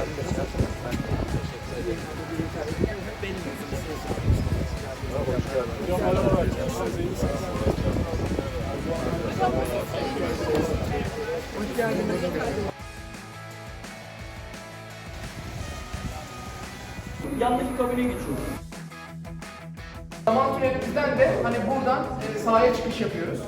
Hoş. Yandaki kabine geçiyoruz. Zaman tünelimizden de hani buradan e, sahaya çıkış yapıyoruz.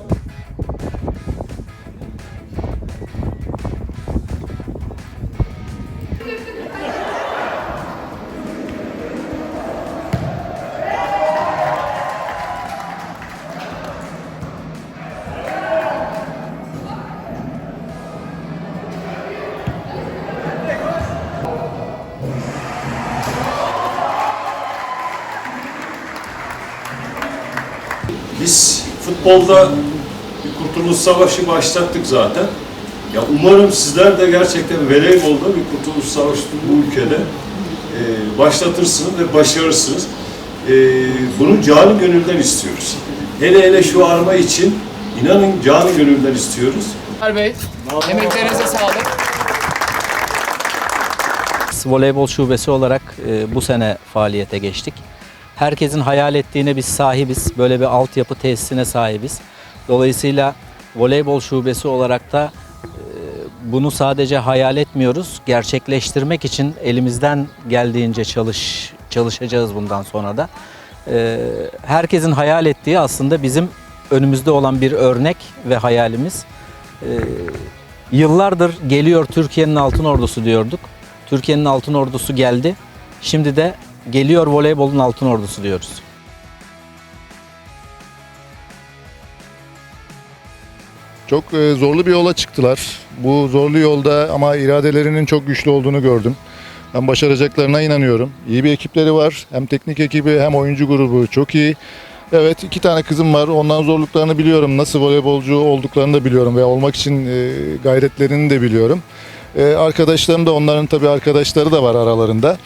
Biz futbolda bir kurtuluş savaşı başlattık zaten. Ya umarım sizler de gerçekten voleybolda bir kurtuluş savaşı bu ülkede e, başlatırsınız ve başarırsınız. E, bunu canı gönülden istiyoruz. Hele hele şu arma için inanın canı gönülden istiyoruz. Ömer Bey, emeklerinize sağlık. Voleybol şubesi olarak e, bu sene faaliyete geçtik. Herkesin hayal ettiğine biz sahibiz. Böyle bir altyapı tesisine sahibiz. Dolayısıyla voleybol şubesi olarak da e, bunu sadece hayal etmiyoruz. Gerçekleştirmek için elimizden geldiğince çalış çalışacağız bundan sonra da. E, herkesin hayal ettiği aslında bizim önümüzde olan bir örnek ve hayalimiz. E, yıllardır geliyor Türkiye'nin altın ordusu diyorduk. Türkiye'nin altın ordusu geldi. Şimdi de geliyor voleybolun altın ordusu diyoruz. Çok e, zorlu bir yola çıktılar. Bu zorlu yolda ama iradelerinin çok güçlü olduğunu gördüm. Ben başaracaklarına inanıyorum. İyi bir ekipleri var. Hem teknik ekibi hem oyuncu grubu çok iyi. Evet iki tane kızım var. Onların zorluklarını biliyorum. Nasıl voleybolcu olduklarını da biliyorum ve olmak için e, gayretlerini de biliyorum. E, arkadaşlarım da onların tabii arkadaşları da var aralarında.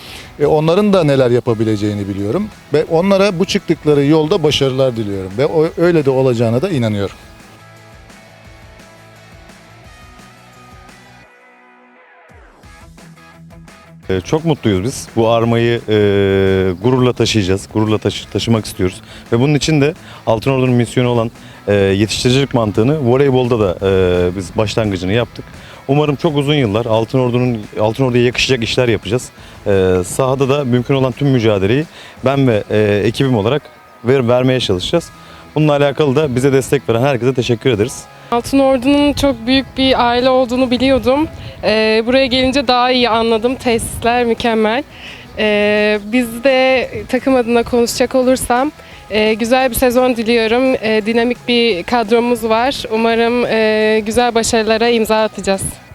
E, onların da neler yapabileceğini biliyorum. Ve onlara bu çıktıkları yolda başarılar diliyorum. Ve o, öyle de olacağına da inanıyorum. Ee, Çok mutluyuz biz. Bu armayı e, gururla taşıyacağız. Gururla taşı- taşımak istiyoruz. Ve bunun için de Altınordu'nun misyonu olan e, yetiştiricilik mantığını voleybolda da e, biz başlangıcını yaptık. Umarım çok uzun yıllar Altınordu'nun Altınordu'ya yakışacak işler yapacağız. E, sahada da mümkün olan tüm mücadeleyi ben ve e, ekibim olarak ver, vermeye çalışacağız. Bununla alakalı da bize destek veren herkese teşekkür ederiz. Altın Ordu'nun çok büyük bir aile olduğunu biliyordum. Ee, buraya gelince daha iyi anladım. Tesisler mükemmel. Ee, biz de takım adına konuşacak olursam e, güzel bir sezon diliyorum. E, dinamik bir kadromuz var. Umarım e, güzel başarılara imza atacağız.